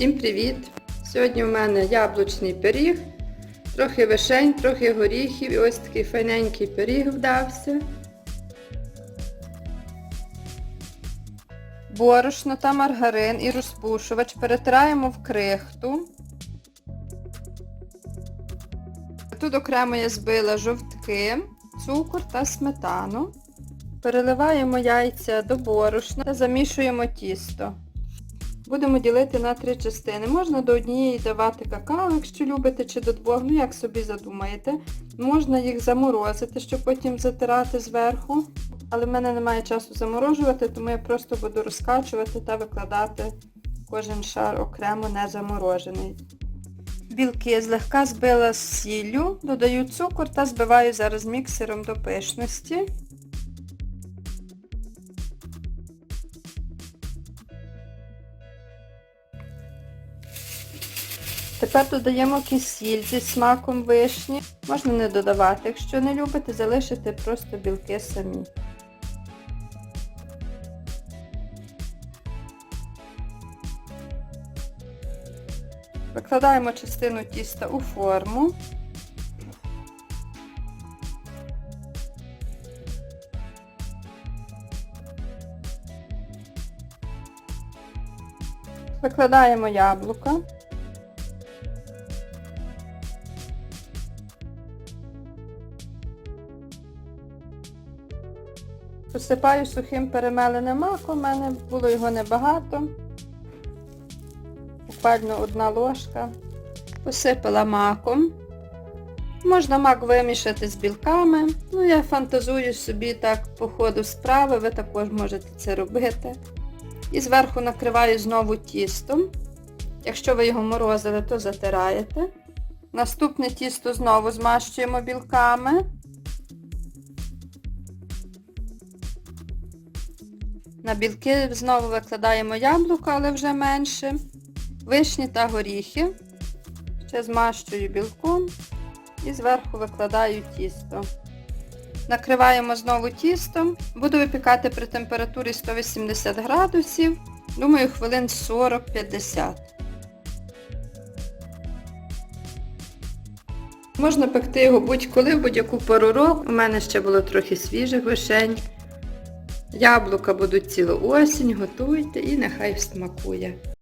Всім привіт! Сьогодні в мене яблучний пиріг, трохи вишень, трохи горіхів і ось такий файненький пиріг вдався. Борошно та маргарин і розпушувач перетираємо в крихту. Тут окремо я збила жовтки, цукор та сметану. Переливаємо яйця до борошна та замішуємо тісто. Будемо ділити на три частини. Можна до однієї давати какао, якщо любите, чи до двох, ну як собі задумаєте. Можна їх заморозити, щоб потім затирати зверху. Але в мене немає часу заморожувати, тому я просто буду розкачувати та викладати кожен шар окремо не заморожений. Білки злегка збила з сіллю, додаю цукор та збиваю зараз міксером до пишності. Тепер додаємо кисіль зі смаком вишні. Можна не додавати, якщо не любите, залишити просто білки самі. Викладаємо частину тіста у форму. Викладаємо яблука. Посипаю сухим перемеленим маком, у мене було його небагато. Буквально одна ложка. Посипала маком. Можна мак вимішати з білками. Ну, я фантазую собі так по ходу справи, ви також можете це робити. І зверху накриваю знову тістом. Якщо ви його морозили, то затираєте. Наступне тісто знову змащуємо білками. На білки знову викладаємо яблука, але вже менше. Вишні та горіхи. Ще змащую білком і зверху викладаю тісто. Накриваємо знову тістом. Буду випікати при температурі 180 градусів. Думаю, хвилин 40-50. Можна пекти його будь-коли, в будь-яку пору року. У мене ще було трохи свіжих вишень. Яблука будуть цілу осінь, готуйте і нехай смакує.